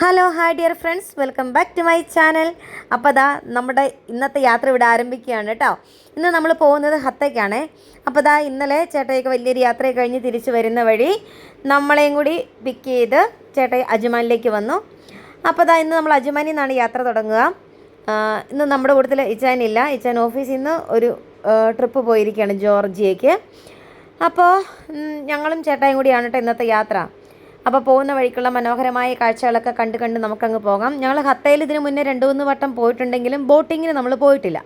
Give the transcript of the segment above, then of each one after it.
Hello hi dear friends welcome back to my channel അപ്പോൾ ദാ നമ്മുടെ ഇന്നത്തെ യാത്ര ഇവിടെ ആരംഭിക്കുകയാണ് കേട്ടോ. ഇന്ന് നമ്മൾ പോകുന്നത് ഹത്തയ്ക്കാണ്. അപ്പോൾ ദാ ഇന്നലെ ചേട്ടയൊക്കെ വലിയൊരു യാത്ര കഴിഞ്ഞ് തിരിച്ചു വരുന്ന വഴി നമ്മളെയും കൂടി പിക്ക് ചെയ്ത് ചേട്ടൻ അജ്മാനിലേക്ക് വന്നു. അപ്പോൾ ദാ ഇന്ന് നമ്മൾ അജ്മാനിൽ നിന്നാണ് യാത്ര തുടങ്ങുക. ഇന്ന് നമ്മുടെ കൂട്ടത്തിൽ ഇച്ചാനില്ല ഇച്ചാൻ ഓഫീസിൽ നിന്ന് ഒരു ട്രിപ്പ് പോയിരിക്കുകയാണ് ജോർജിയയ്ക്ക്. അപ്പോൾ ഞങ്ങളും ചേട്ടായും കൂടിയാണ് കേട്ടോ ഇന്നത്തെ യാത്ര. അപ്പോൾ പോകുന്ന വഴിക്കുള്ള മനോഹരമായ കാഴ്ചകളൊക്കെ കണ്ട് കണ്ട് നമുക്കങ്ങ് പോകാം. ഞങ്ങൾ ഹത്തയിൽ ഇതിന് മുന്നേ രണ്ട് മൂന്ന് വട്ടം പോയിട്ടുണ്ടെങ്കിലും ബോട്ടിങ്ങിന് നമ്മൾ പോയിട്ടില്ല.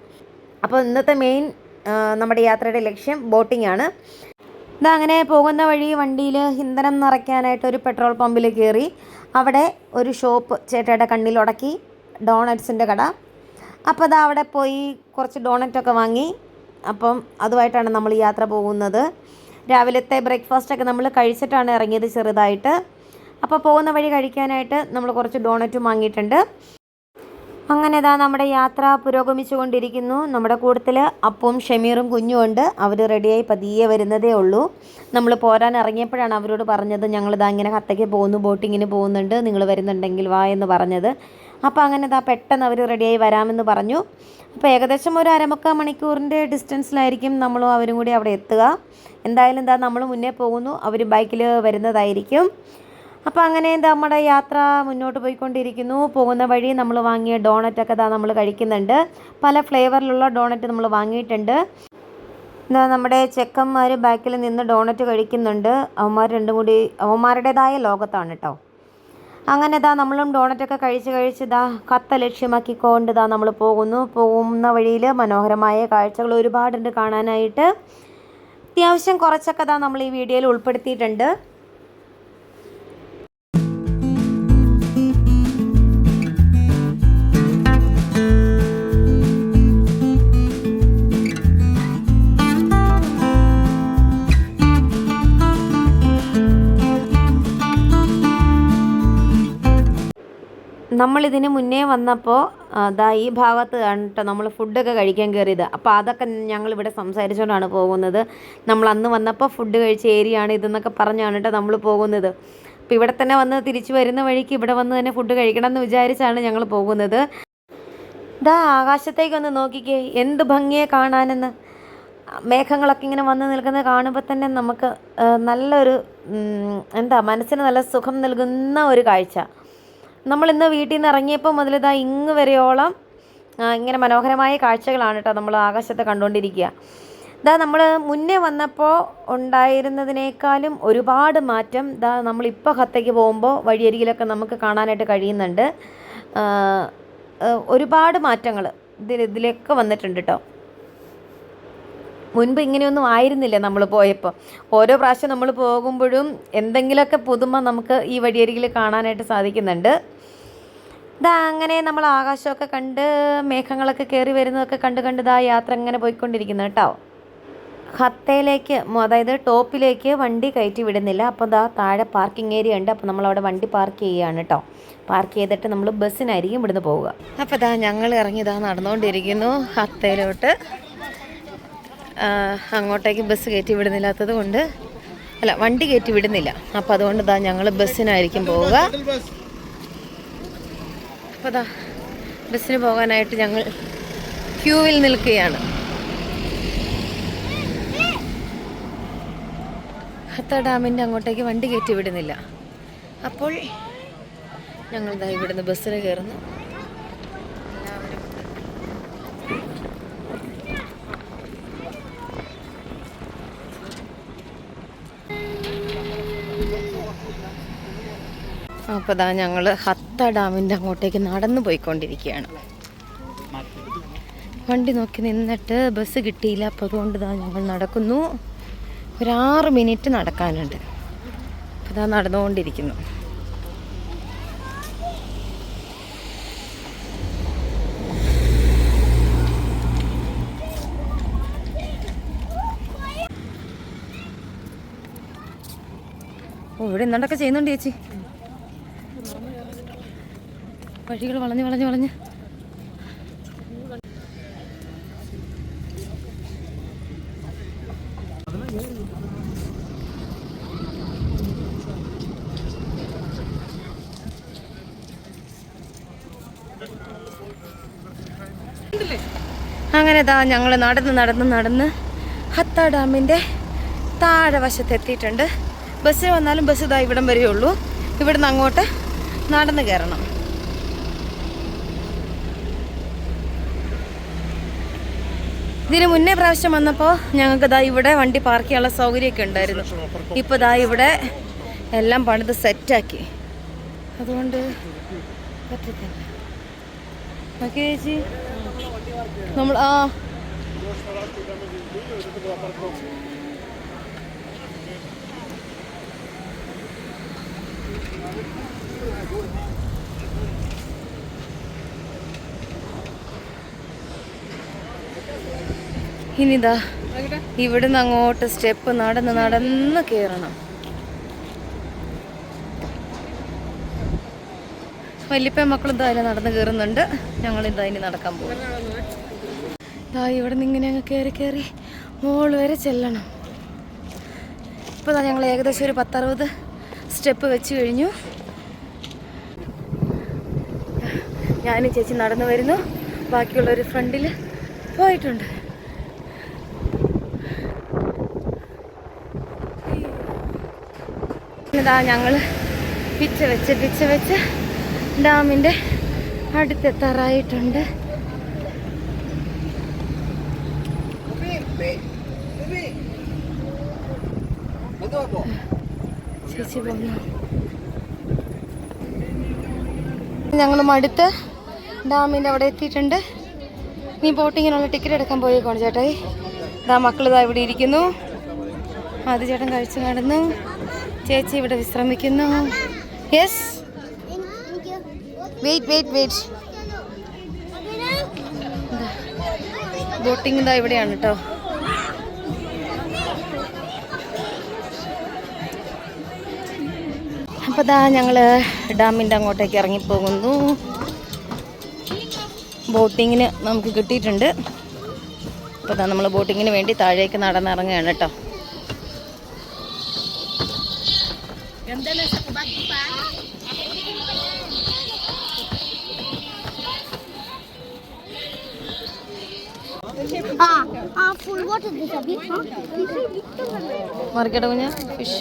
അപ്പോൾ ഇന്നത്തെ മെയിൻ നമ്മുടെ യാത്രയുടെ ലക്ഷ്യം ബോട്ടിംഗ് ആണ് അങ്ങനെ പോകുന്ന വഴി വണ്ടിയിൽ ഇന്ധനം നിറയ്ക്കാനായിട്ട് ഒരു പെട്രോൾ പമ്പിൽ കയറി. അവിടെ ഒരു ഷോപ്പ് ചേട്ടയുടെ കണ്ണിൽ ഉടക്കി ഡോണറ്റ്സിന്റെ കട. അപ്പോൾ അത് അവിടെ പോയി കുറച്ച് ഡോണറ്റൊക്കെ വാങ്ങി. അപ്പം അതുമായിട്ടാണ് നമ്മൾ യാത്ര പോകുന്നത്. രാവിലത്തെ ബ്രേക്ക്ഫാസ്റ്റൊക്കെ നമ്മൾ കഴിച്ചിട്ടാണ് ഇറങ്ങിയത് ചെറുതായിട്ട്. അപ്പോൾ പോകുന്ന വഴി കഴിക്കാനായിട്ട് നമ്മൾ കുറച്ച് ഡോണറ്റും വാങ്ങിയിട്ടുണ്ട്. അങ്ങനെ ഇതാ നമ്മുടെ യാത്ര പുരോഗമിച്ചുകൊണ്ടിരിക്കുന്നു. നമ്മുടെ കൂട്ടത്തിൽ അപ്പവും ഷമീറും കുഞ്ഞും ഉണ്ട്. അവർ റെഡിയായി പതിയെ വരുന്നതേ ഉള്ളൂ. നമ്മൾ പോരാൻ ഇറങ്ങിയപ്പോഴാണ് അവരോട് പറഞ്ഞത് ഞങ്ങളിതാ ഇങ്ങനെ കത്തയ്ക്ക് പോകുന്നു ബോട്ടിങ്ങിന് പോകുന്നുണ്ട്. നിങ്ങൾ വരുന്നുണ്ടെങ്കിൽ വാ എന്ന് പറഞ്ഞത്. അപ്പോൾ അങ്ങനെ ഇതാ പെട്ടെന്ന് അവർ റെഡിയായി വരാമെന്ന് പറഞ്ഞു. അപ്പോൾ ഏകദേശം ഒരു അരമുക്കാൽ മണിക്കൂറിന്റെ ഡിസ്റ്റൻസിലായിരിക്കും നമ്മളും അവരും കൂടി അവിടെ എത്തുക. എന്തായാലും എന്താ നമ്മൾ മുന്നേ പോകുന്നു. അവർ ബൈക്കിൽ വരുന്നതായിരിക്കും. അപ്പോൾ അങ്ങനെ നമ്മുടെ യാത്ര മുന്നോട്ട് പോയിക്കൊണ്ടിരിക്കുന്നു. പോകുന്ന വഴി നമ്മൾ വാങ്ങിയ ഡോണറ്റൊക്കെ ഇതാ നമ്മൾ കഴിക്കുന്നുണ്ട്. പല ഫ്ലേവറിലുള്ള ഡോണറ്റ് നമ്മൾ വാങ്ങിയിട്ടുണ്ട്. എന്താ നമ്മുടെ ചെക്കന്മാർ ബാക്കിൽ നിന്ന് ഡോണറ്റ് കഴിക്കുന്നുണ്ട്. അവന്മാർ രണ്ടും കൂടി അവന്മാരുടേതായ ലോകത്താണ് കേട്ടോ അങ്ങനെ ഇതാ നമ്മളും ഡോണറ്റൊക്കെ കഴിച്ച് കഴിച്ച് ഇതാ കത്ത ലക്ഷ്യമാക്കിക്കൊണ്ട് ഇതാ നമ്മൾ പോകുന്നു. പോകുന്ന വഴിയിൽ മനോഹരമായ കാഴ്ചകൾ ഒരുപാടുണ്ട് കാണാനായിട്ട്. അത്യാവശ്യം കുറച്ചൊക്കെ ഇതാ നമ്മൾ ഈ വീഡിയോയിൽ ഉൾപ്പെടുത്തിയിട്ടുണ്ട്. നമ്മളിതിന് മുന്നേ വന്നപ്പോൾ അതാ ഈ ഭാഗത്ത് കേട്ടോ നമ്മൾ ഫുഡൊക്കെ കഴിക്കാൻ കയറിയത് അപ്പോൾ അതൊക്കെ ഞങ്ങൾ ഇവിടെ സംസാരിച്ചുകൊണ്ടാണ് പോകുന്നത്. നമ്മൾ അന്ന് വന്നപ്പോൾ ഫുഡ് കഴിച്ച ഏരിയയാണ് ഇതെന്നൊക്കെ പറഞ്ഞാണ് കേട്ടോ നമ്മൾ പോകുന്നത്. അപ്പോൾ ഇവിടെ തന്നെ വന്ന് തിരിച്ചു വരുന്ന വഴിക്ക് ഇവിടെ വന്ന് തന്നെ ഫുഡ് കഴിക്കണം എന്ന് വിചാരിച്ചാണ് ഞങ്ങൾ പോകുന്നത്. ദാ ആകാശത്തേക്കൊന്ന് നോക്കിക്കേ എന്ത് ഭംഗിയെ കാണാനെന്ന്. മേഘങ്ങളൊക്കെ ഇങ്ങനെ വന്ന് നിൽക്കുന്നത് കാണുമ്പോൾ തന്നെ നമുക്ക് നല്ലൊരു എന്താ മനസ്സിന് നല്ല സുഖം നൽകുന്ന ഒരു കാഴ്ച. നമ്മൾ ഇന്ന് വീട്ടിൽ നിന്ന് ഇറങ്ങിയപ്പോൾ മുതൽ ഇതാ ഇങ്ങ് വരെയോളം ഇങ്ങനെ മനോഹരമായ കാഴ്ചകളാണ് കേട്ടോ നമ്മൾ ആകാശത്ത് കണ്ടുകൊണ്ടിരിക്കുക. ഇതാ നമ്മൾ മുന്നേ വന്നപ്പോൾ ഉണ്ടായിരുന്നതിനേക്കാളും ഒരുപാട് മാറ്റം ഇതാ നമ്മളിപ്പോൾ ഹത്തയ്ക്ക് പോകുമ്പോൾ വഴിയരികിലൊക്കെ നമുക്ക് കാണാനായിട്ട് കഴിയുന്നുണ്ട്. ഒരുപാട് മാറ്റങ്ങൾ ഇതിൽ ഇതിലൊക്കെ വന്നിട്ടുണ്ട് കേട്ടോ. മുൻപ് ഇങ്ങനെയൊന്നും ആയിരുന്നില്ല നമ്മൾ പോയപ്പോൾ ഓരോ പ്രാവശ്യം നമ്മൾ പോകുമ്പോഴും എന്തെങ്കിലുമൊക്കെ പുതുമ നമുക്ക് ഈ വഴിയരികിൽ കാണാനായിട്ട് സാധിക്കുന്നുണ്ട്. ഇതാ അങ്ങനെ നമ്മൾ ആകാശമൊക്കെ കണ്ട് മേഘങ്ങളൊക്കെ കയറി വരുന്നതൊക്കെ കണ്ട് കണ്ട് ഇതാ യാത്ര ഇങ്ങനെ പോയിക്കൊണ്ടിരിക്കുന്നു കേട്ടോ. ഹത്തയിലേക്ക് അതായത് ടോപ്പിലേക്ക് വണ്ടി കയറ്റി വിടുന്നില്ല. അപ്പോൾ ദാ താഴെ പാർക്കിംഗ് ഏരിയ ഉണ്ട്. അപ്പോൾ നമ്മളവിടെ വണ്ടി പാർക്ക് ചെയ്യുകയാണ് കേട്ടോ. പാർക്ക് ചെയ്തിട്ട് നമ്മൾ ബസ്സിനായിരിക്കും ഇവിടുന്ന് പോവുക. അപ്പോൾ ദാ ഞങ്ങൾ ഇറങ്ങി ഇതാ നടന്നുകൊണ്ടിരിക്കുന്നു ഹത്തയിലോട്ട് അങ്ങോട്ടേക്ക് ബസ് കയറ്റി വിടുന്നില്ലാത്തത് കൊണ്ട്. അല്ല വണ്ടി കയറ്റി വിടുന്നില്ല. അപ്പോൾ അതുകൊണ്ട് ഇതാ ഞങ്ങൾ ബസ്സിനായിരിക്കും പോവുക. അപ്പോൾ ദാ ബസ്സിന് പോകാനായിട്ട് ഞങ്ങൾ ക്യൂവിൽ നിൽക്കുകയാണ്. ഹത്ത ഡാമിന്റെ അങ്ങോട്ടേക്ക് വണ്ടി കയറ്റി വിടുന്നില്ല. അപ്പോൾ ഞങ്ങൾ ദാ ഇവിടുന്ന് ബസ്സിന് കയറുന്നു. അപ്പോൾ ദാ ഞങ്ങൾ ഹത്ത ഡാമിന്റെ അങ്ങോട്ടേക്ക് നടന്നു പോയിക്കൊണ്ടിരിക്കുകയാണ്. വണ്ടി നോക്കി നിന്നിട്ട് ബസ് കിട്ടിയില്ല. അപ്പോൾ അതുകൊണ്ട് ഇതാ ഞങ്ങൾ നടക്കുന്നു. ഒരാറ് മിനിറ്റ് നടക്കാനുണ്ട്. അപ്പോൾ ഇതാ നടന്നുകൊണ്ടിരിക്കുന്നു. ഇവിടെ എന്താണ്ടൊക്കെ ചെയ്യുന്നുണ്ട് ചേച്ചി? വഴികൾ വളഞ്ഞ് വളഞ്ഞ് വളഞ്ഞ്. അങ്ങനെ ദാ ഞങ്ങൾ നടന്ന് നടന്ന് നടന്ന് ഹത്ത ഡാമിന്റെ താഴെ വശത്ത് ബസ്സിൽ വന്നാലും ബസ് ഇതാ ഇവിടം വരെയുള്ളൂ ഇവിടുന്ന് അങ്ങോട്ട് നടന്ന് കയറണം. ഇതിന് മുന്നേ പ്രാവശ്യം വന്നപ്പോൾ ഞങ്ങൾക്ക് ഇതാ ഇവിടെ വണ്ടി പാർക്ക് ചെയ്യാനുള്ള സൗകര്യമൊക്കെ ഉണ്ടായിരുന്നു. ഇപ്പോൾ ഇതാ ഇവിടെ എല്ലാം പണിത് സെറ്റാക്കി. അതുകൊണ്ട് ചേച്ചി. നമ്മൾ ആ ഇനിതാ ഇവിടുന്ന് അങ്ങോട്ട് സ്റ്റെപ്പ് നടന്ന് നടന്ന് കയറണം വല്യപ്പ മക്കളും ഇതായാലും നടന്ന് കയറുന്നുണ്ട് ഞങ്ങൾ ഇതാ ഇനി നടക്കാൻ പോകും. ഇതാ ഇവിടെ നിന്ന് ഇങ്ങനെ അങ്ങ് കയറി കയറി മോൾ വരെ ചെല്ലണം. ഇപ്പോൾ ഞങ്ങൾ ഏകദേശം ഒരു പത്തറുപത് സ്റ്റെപ്പ് വെച്ച് കഴിഞ്ഞു. ഞാൻ ചേച്ചി നടന്നു വരുന്നു. ബാക്കിയുള്ളവർ ഫ്രണ്ടിൽ പോയിട്ടുണ്ട്. ഇതാ ഞങ്ങൾ പിച്ച വെച്ച് പിച്ച വെച്ച് ഡാമിന്റെ അടുത്തെത്താറായിട്ടുണ്ട്. ഞങ്ങൾ മടുത്ത് ഡാമിന്റെ അവിടെ എത്തിയിട്ടുണ്ട്. നീ ബോട്ടിങ്ങിനുള്ള ടിക്കറ്റ് എടുക്കാൻ പോയേക്കോണ് ചേട്ടായി. ഇതാ മക്കളിതാ ഇവിടെ ഇരിക്കുന്നു. ആദ്യ ചേട്ടൻ കഴിച്ചു നടന്നു. ചേച്ചി ഇവിടെ വിശ്രമിക്കുന്നു. Yes wait wait wait boating ഇതാ ഇവിടെയാണ് കേട്ടോ. അപ്പോൾ ദാ ഞങ്ങൾ ഡാമിന്റെ അങ്ങോട്ടേക്ക് ഇറങ്ങിപ്പോകുന്നു. ബോട്ടിങ്ങിന് നമുക്ക് കിട്ടിയിട്ടുണ്ട്. അപ്പോൾ ദാ നമ്മൾ ബോട്ടിങ്ങിന് വേണ്ടി താഴേക്ക് നടന്നിറങ്ങുകയാണ് കേട്ടോ? മറിക്കട്ടെ കുഞ്ഞ് ഫിഷ്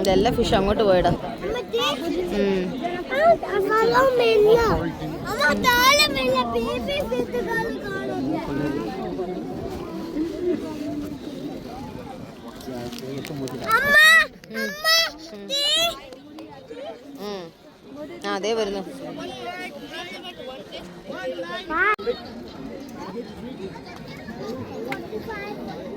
ഇതെല്ലാം ഫിഷ് അങ്ങോട്ട് പോയിടാ. അതെ വരുന്നു അമ്മ മെല്ല.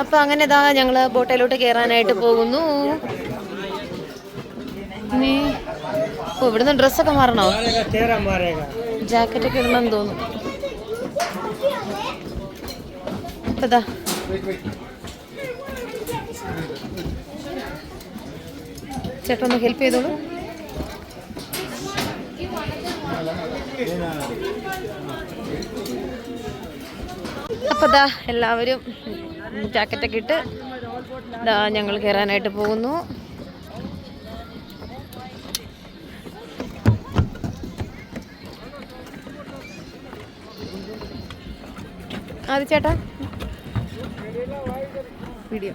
അപ്പൊ അങ്ങനെ ഇതാ ഞങ്ങൾ ബോട്ടയിലോട്ട് കയറാനായിട്ട് പോകുന്നു. ഇനി ഓ ഇവിടുന്ന് ഡ്രസ്സൊക്കെ മാറണോ? ജാക്കറ്റ് ഒക്കെ ഇടണമെന്ന് തോന്നുന്നു. അപ്പൊ ഇതാ ചേട്ടാ ഒന്ന് ഹെൽപ്പ് ചെയ്തോളൂ. അപ്പോൾ ദാ എല്ലാവരും ജാക്കറ്റൊക്കെ ഇട്ട് ദാ ഞങ്ങൾ കയറാനായിട്ട് പോകുന്നു. ആദ്യ ചേട്ടാ. വീഡിയോ.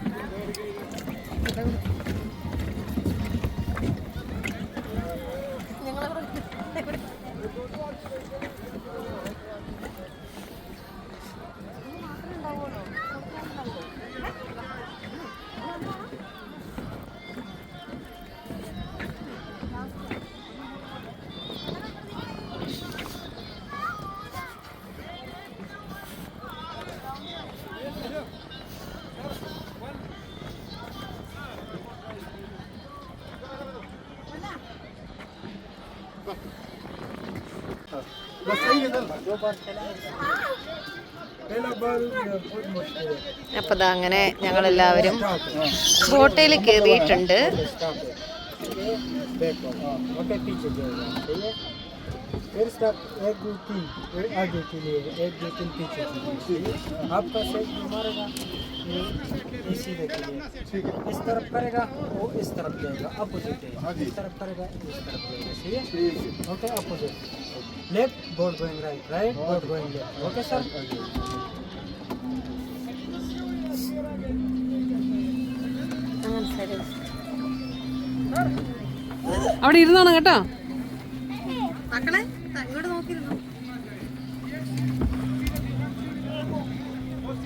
അപ്പോൾ ദാ അങ്ങനെ ഞങ്ങളെല്ലാവരും ബോട്ടയിൽ കയറിയിട്ടുണ്ട്. फिर स्टेप एक दो तीन फिर आगे के लिए एक दो तीन पीछे के लिए सही है? आपका सेट जो मारेगा ये ये सीधे के लिए इस तरफ करेगा वो इस तरफ जाएगा अपोजिट जाएगा इस तरफ करेगा इस तरफ जाएगा सही है okay opposite left board going right right board going left okay sir അവിടെ ഇരുന്നാണ് കേട്ടോ മക്കളെ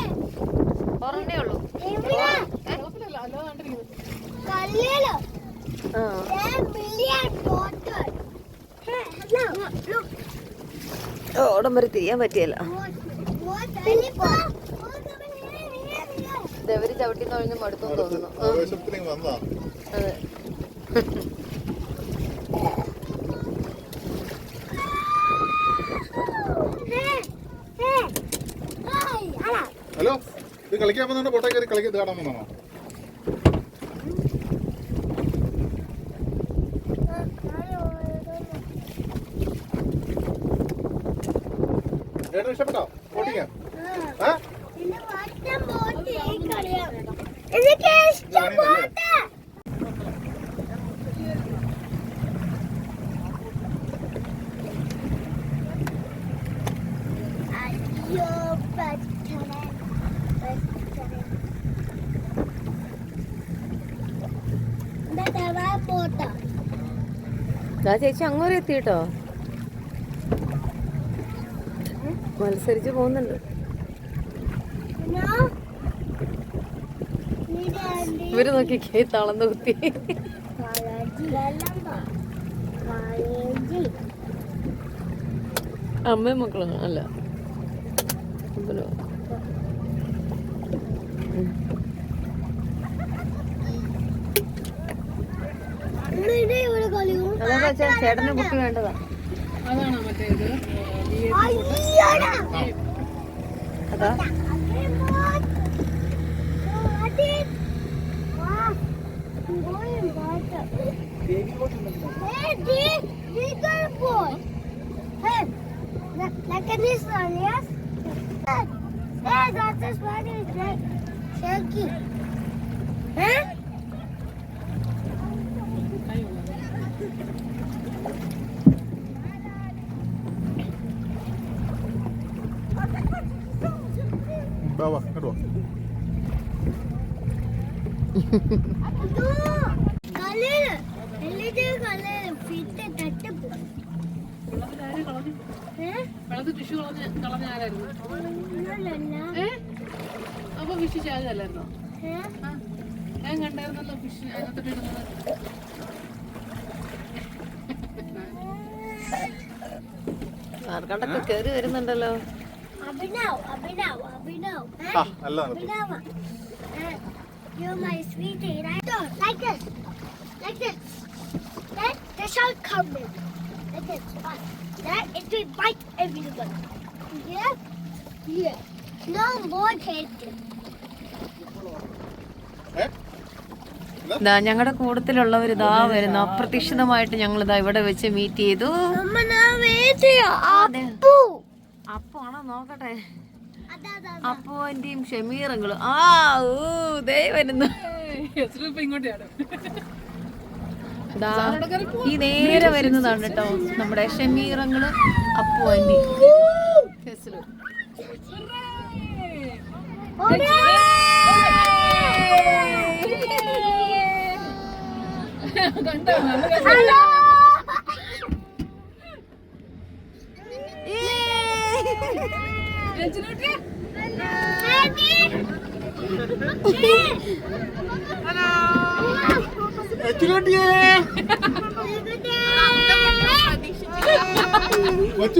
hello. Look. ഓടം വരെ തിരിയാൻ പറ്റിയല്ല. ഇതവര് ചവിട്ടി തൊഴിഞ്ഞ് മടുത്തു തോന്നുന്നു. അതെ Hey, hey. Hi, hello. Hello ഇത് കളിക്കാൻ വന്നോണ്ട് ബോട്ടേ കയറി കളിക്കാൻ കാണാൻ വന്നതാണോ? ചേട്ടന് ഇഷ്ടപ്പെട്ടോ? ബോട്ടിങ് ആ. പിന്നെ ദാ ചേച്ചി അങ്ങോട്ട് എത്തി കേട്ടോ മത്സരിച്ച് പോകുന്നുണ്ട്. ഇവർ നോക്കിക്കേ തളന്ന് കുത്തി. അമ്മയും മക്കളും അല്ല? ഇവിടെ ഇവിടെ കളിയും അതാ വെച്ചാ ചേട്ടന് കുട്ടി വേണ്ടതാ അതാണ് മറ്റേത് അതാ? Hey, that's this one is like shaky. Huh? അപ്പൊ ഫിഷ് ചാകല്ലായിരുന്നോ ഞാൻ കണ്ടായിരുന്നല്ലോ ഫിഷ് അതിനകത്തോട്ട് ഇടുന്നത് ആർക്കണ്ടൊക്കെ കേറി വരുന്നുണ്ടല്ലോ. അഭിനവ് അഭിനവ് അഭിനവ്. ആ നല്ലതാണ് Abhinav. You're my sweetie, right? No, like this. Like this. Then the shark comes in. Like this. But Then it will bite everyone. Yeah? Yeah. No more. ഏ ഇതാ ഞങ്ങളുടെ കൂട്ടത്തിലുള്ളവർ ഇതാ വരുന്നു അപ്രതീക്ഷിതമായിട്ട് ഞങ്ങൾ ഇതാ ഇവിടെ വെച്ച് മീറ്റ് ചെയ്തു Mamma, now അപ്പൊ എന്റെയും ഷമീറങ്ങളും. ആ ഓ ദേ വരുന്നു. ഈ നേരെ വരുന്നതാണ് കേട്ടോ നമ്മുടെ ഷമീറങ്ങൾ അപ്പു എന്റെ. കണ്ടോ?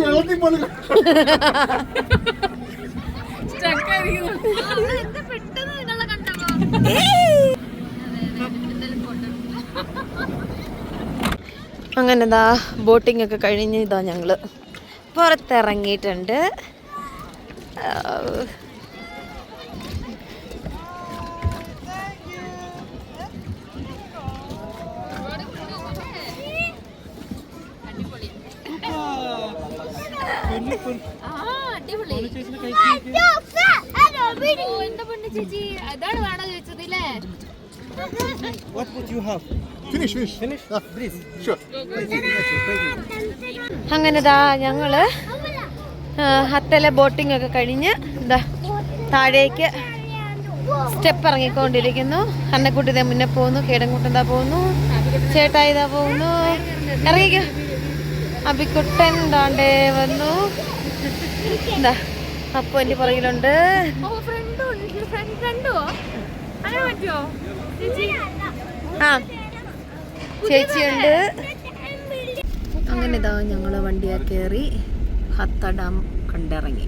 വെള്ളത്തിൽ പോലും അങ്ങനെ ഇതാ ബോട്ടിംഗ് ഒക്കെ കഴിഞ്ഞ് ഇതാ ഞങ്ങൾ പുറത്തിറങ്ങിയിട്ടുണ്ട്. ആ, ഫിനിഷ് ഫിനിഷ് ഫിനിഷ് ഷുവർ അങ്ങനെ ഇതാ ഞങ്ങൾ ആ, ഹത്തലെ ബോട്ടിംഗ് ഒക്കെ കഴിഞ്ഞ് എന്താ താഴേക്ക് സ്റ്റെപ്പ് ഇറങ്ങിക്കൊണ്ടിരിക്കുന്നു. അന്നക്കുട്ടി ഇതേ മുന്നേ പോകുന്നു കേടൻകുട്ടൻ എന്താ പോകുന്നു ചേട്ടാ ഇതാ പോകുന്നു. ഇറങ്ങിക്കോ. അബിക്കുട്ടൻ താണ്ടേ വന്നു. എന്താ അപ്പൊ എന്റെ പുറകിലുണ്ട് ആ ചേച്ചിയുണ്ട്. അങ്ങനെ ഇതാ ഞങ്ങൾ വണ്ടിയാ കയറി ഹത്ത ഡാം കണ്ടിറങ്ങി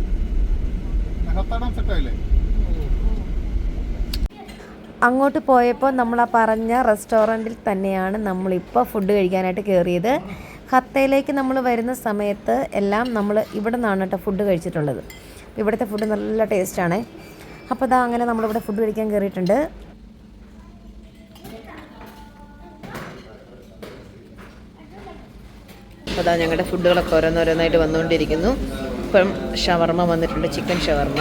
അങ്ങോട്ട് പോയപ്പോൾ നമ്മൾ ആ പറഞ്ഞ റെസ്റ്റോറന്റിൽ തന്നെയാണ് നമ്മളിപ്പോൾ ഫുഡ് കഴിക്കാനായിട്ട് കയറിയത് ഹത്തയിലേക്ക് നമ്മൾ വരുന്ന സമയത്ത് എല്ലാം നമ്മൾ ഇവിടെ നിന്നാണ് കേട്ടോ ഫുഡ് കഴിച്ചിട്ടുള്ളത്. ഇവിടുത്തെ ഫുഡ് നല്ല ടേസ്റ്റാണ് അപ്പോൾ ഇതാ അങ്ങനെ നമ്മളിവിടെ ഫുഡ് കഴിക്കാൻ കയറിയിട്ടുണ്ട് അതാ ഞങ്ങളുടെ ഫുഡുകളൊക്കെ ഓരോന്നോരോന്നായിട്ട് വന്നുകൊണ്ടിരിക്കുന്നു. ഇപ്പം ഷവർമ്മ വന്നിട്ടുണ്ട് ചിക്കൻ ഷവർമ്മ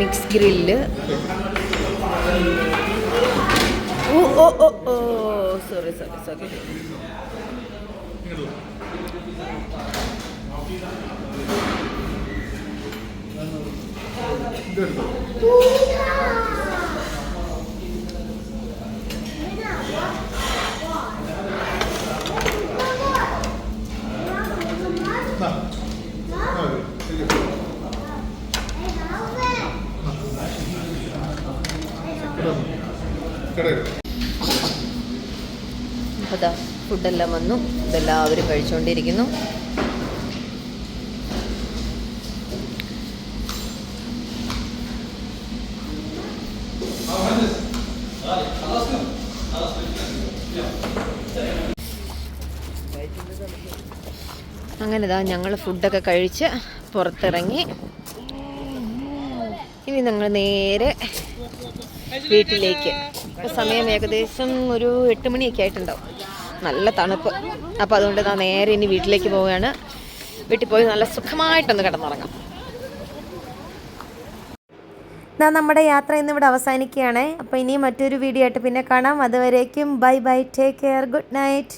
മിക്സ് ഗ്രില്ല്. ഓ ഓ ഓ സോറി സോറി സോറി. ഇതാ ഫുഡെല്ലാം വന്നു. ഇതെല്ലാവരും കഴിച്ചുകൊണ്ടിരിക്കുന്നു അങ്ങനെ ഇതാ ഞങ്ങൾ ഫുഡൊക്കെ കഴിച്ച് പുറത്തിറങ്ങി. ഇനി ഞങ്ങൾ നേരെ വീട്ടിലേക്ക് സമയം ഏകദേശം ഒരു എട്ട് മണിയൊക്കെ ആയിട്ടുണ്ടാവും. നല്ല തണുപ്പ്. അപ്പോൾ അതുകൊണ്ട് ഞാൻ നേരെ ഇനി വീട്ടിലേക്ക് പോവുകയാണ്. വീട്ടിൽ പോയി നല്ല സുഖമായിട്ടൊന്ന് കിടന്നുറങ്ങാം. നമ്മുടെ യാത്ര ഇന്ന് ഇവിടെ അവസാനിക്കുകയാണ്. അപ്പോൾ ഇനി മറ്റൊരു വീഡിയോ ആയിട്ട് പിന്നെ കാണാം. അതുവരേക്കും bye bye. Take care. Good night.